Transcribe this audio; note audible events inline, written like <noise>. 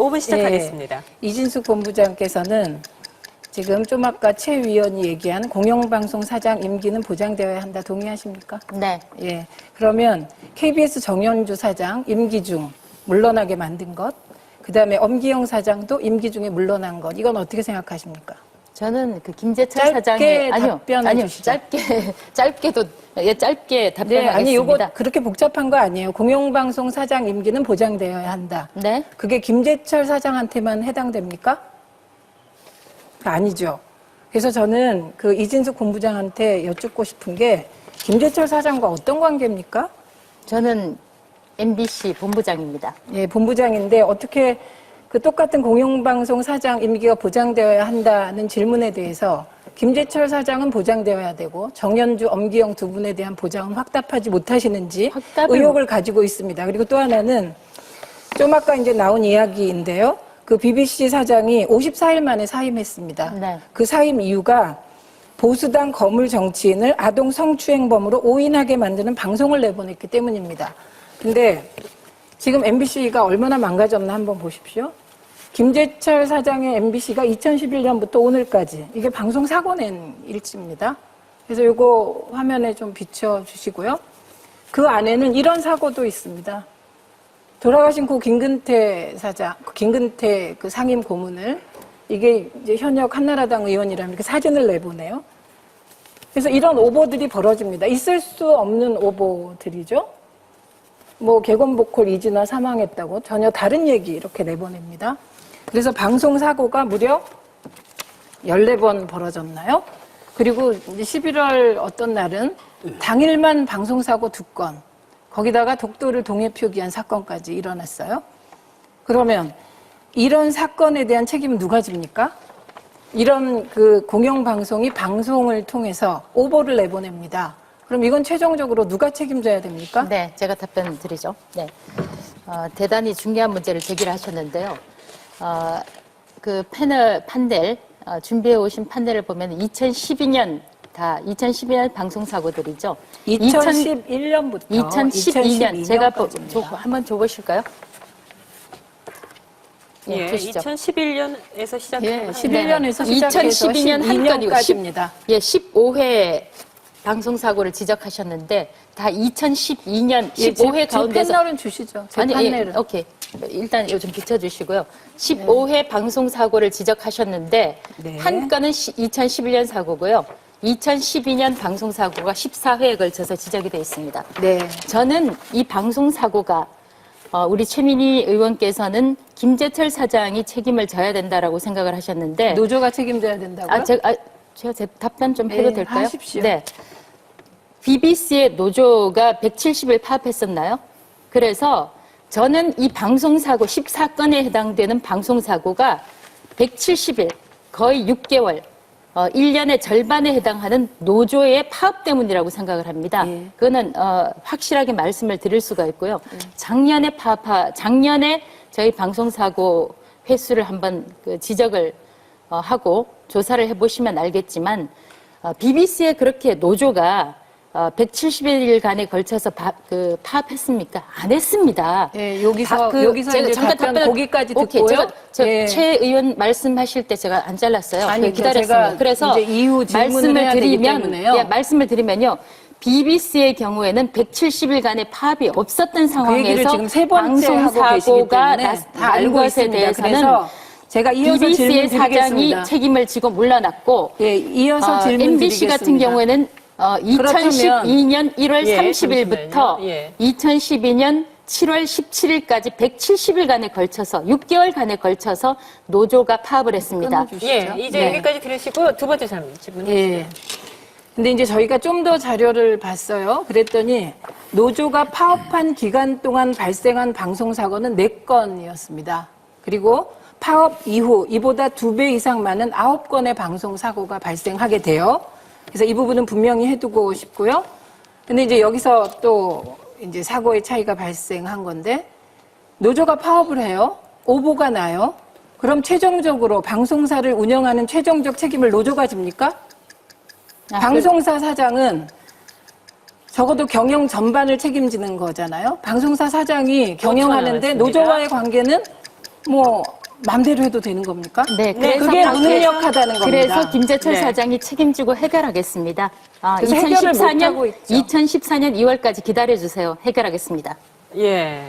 5분 시작하겠습니다. 예, 이진숙 본부장께서는 지금 좀 아까 최 위원이 얘기한 공영방송 사장 임기는 보장되어야 한다 동의하십니까? 네. 예. 그러면 KBS 정현주 사장 임기 중 물러나게 만든 것, 그 다음에 엄기영 사장도 임기 중에 물러난 것, 이건 어떻게 생각하십니까? 저는 그 김재철 짧게 사장의 아니요, 답변해 아니요, 주시죠. 짧게 <laughs> 짧게도 예, 짧게 네, 답변하겠습니다. 아니 요거 그렇게 복잡한 거 아니에요. 공영방송 사장 임기는 보장되어야 한다. 네. 그게 김재철 사장한테만 해당됩니까? 아니죠. 그래서 저는 그 이진숙 본부장한테 여쭙고 싶은 게 김재철 사장과 어떤 관계입니까? 저는 MBC 본부장입니다. 예, 본부장인데 어떻게 그 똑같은 공영방송 사장 임기가 보장되어야 한다는 질문에 대해서 김재철 사장은 보장되어야 되고 정현주, 엄기영 두 분에 대한 보장은 확답하지 못하시는지 의혹을 가지고 있습니다. 그리고 또 하나는 좀 아까 이제 나온 이야기인데요. 그 BBC 사장이 54일 만에 사임했습니다. 네. 그 사임 이유가 보수당 거물 정치인을 아동 성추행범으로 오인하게 만드는 방송을 내보냈기 때문입니다. 근데 지금 MBC가 얼마나 망가졌나 한번 보십시오. 김재철 사장의 MBC가 2011년부터 오늘까지 이게 방송 사고 낸 일지입니다. 그래서 이거 화면에 좀 비춰 주시고요. 그 안에는 이런 사고도 있습니다. 돌아가신 고 김근태 사장, 그 김근태 그 상임 고문을 이게 이제 현역 한나라당 의원이라면 이렇게 사진을 내보내요. 그래서 이런 오보들이 벌어집니다. 있을 수 없는 오보들이죠. 뭐 개건 보컬 이진아 사망했다고 전혀 다른 얘기 이렇게 내보냅니다. 그래서 방송 사고가 무려 14번 벌어졌나요? 그리고 이제 11월 어떤 날은 당일만 방송 사고 두 건, 거기다가 독도를 동해 표기한 사건까지 일어났어요. 그러면 이런 사건에 대한 책임은 누가 집니까? 이런 그 공영방송이 방송을 통해서 오보를 내보냅니다. 그럼 이건 최종적으로 누가 책임져야 됩니까? 네, 제가 답변 드리죠. 네. 어, 대단히 중요한 문제를 제기를 하셨는데요. 어, 그 패널 판넬 어, 준비해 오신 판넬을 보면 2012년 다 2012년 방송 사고들이죠. 2011년부터 2012년 제가 보- 줘- 한번 줘 보실까요? 예, 주시죠. 2011년에서 시작한 예, 한- 11년에서 네. 시작해서 2012년 한 건이고 12년까지입니다. 예, 15회 방송 사고를 지적하셨는데 다 2012년 15회 가운데서 패널은 주시죠. 제 아니, 판넬은. 예, 오케이. 일단 좀 비춰주시고요. 15회 방송 사고를 지적하셨는데 네. 한 건은 2011년 사고고요. 2012년 방송 사고가 14회에 걸쳐서 지적이 되어 있습니다. 네. 저는 이 방송 사고가 어, 우리 최민희 의원께서는 김재철 사장이 책임을 져야 된다라고 생각을 하셨는데 노조가 책임져야 된다고요? 아, 제가, 아, 제가 제 답변 좀 해도 네, 될까요? 하십시오. 네. BBC의 노조가 170일 파업했었나요? 그래서 저는 이 방송사고 14건에 해당되는 방송사고가 170일, 거의 6개월, 어, 1년의 절반에 해당하는 노조의 파업 때문이라고 생각을 합니다. 예. 그거는 어, 확실하게 말씀을 드릴 수가 있고요. 작년에 파파, 작년에 저희 방송사고 횟수를 한번 그 지적을 어, 하고 조사를 해보시면 알겠지만 어, BBC에 그렇게 노조가 어, 170일간에 걸쳐서 바- 그 파업했습니까? 안 했습니다. 예, 여기서 다 그- 여기서 제가 잠깐 답변 거기까지 듣고요. 제가 저 예. 최 의원 말씀하실 때 제가 안 잘랐어요. 아니, 그. 제가 그래서 이후 말씀을 드리면. 예, 말씀을 드리면요. BBC의 경우에는 170일간의 파업이 없었던 그 상황에서 번째 방송 사고가 알고 것에. 대해서는 제가 이어서 BBC의 사장이. 책임을 지고 물러났고 예, 이어서 어, 질문 MBC 드리겠습니다. 같은 경우에는 어, 그렇다면- 2012년 1월 예, 30일부터 잠시만요. 예. 2012년 7월 17일까지 170일간에 걸쳐서 6개월간에 걸쳐서 노조가 파업을 했습니다. 예, 이제 네. 여기까지 들으시고 두 번째 질문 질문. 예. 근데 이제 저희가 좀 더 자료를 봤어요. 그랬더니 노조가 파업한 기간 동안 발생한 방송 사고는 4건이었습니다. 그리고 파업 이후 이보다 두 배 이상 많은 9건의 방송 사고가 발생하게 돼요. 그래서 이 부분은 분명히 해두고 싶고요. 근데 이제 여기서 또 이제 사고의 차이가 발생한 건데 노조가 파업을 해요. 오보가 나요. 그럼 최종적으로 방송사를 운영하는 최종적 책임을 노조가 집니까? 아, 방송사 사장은 적어도 경영 전반을 책임지는 거잖아요. 방송사 사장이 경영하는데 말씀입니다. 노조와의 관계는 뭐 마음대로 해도 되는 겁니까? 네, 그래서 그게 당- 무능력하다는 겁니다. 그래서 김재철 네. 사장이 책임지고 해결하겠습니다. 아, 그래서 해결을 2014년 못하고 있죠. 2014년 2월까지 기다려 주세요. 해결하겠습니다. 예.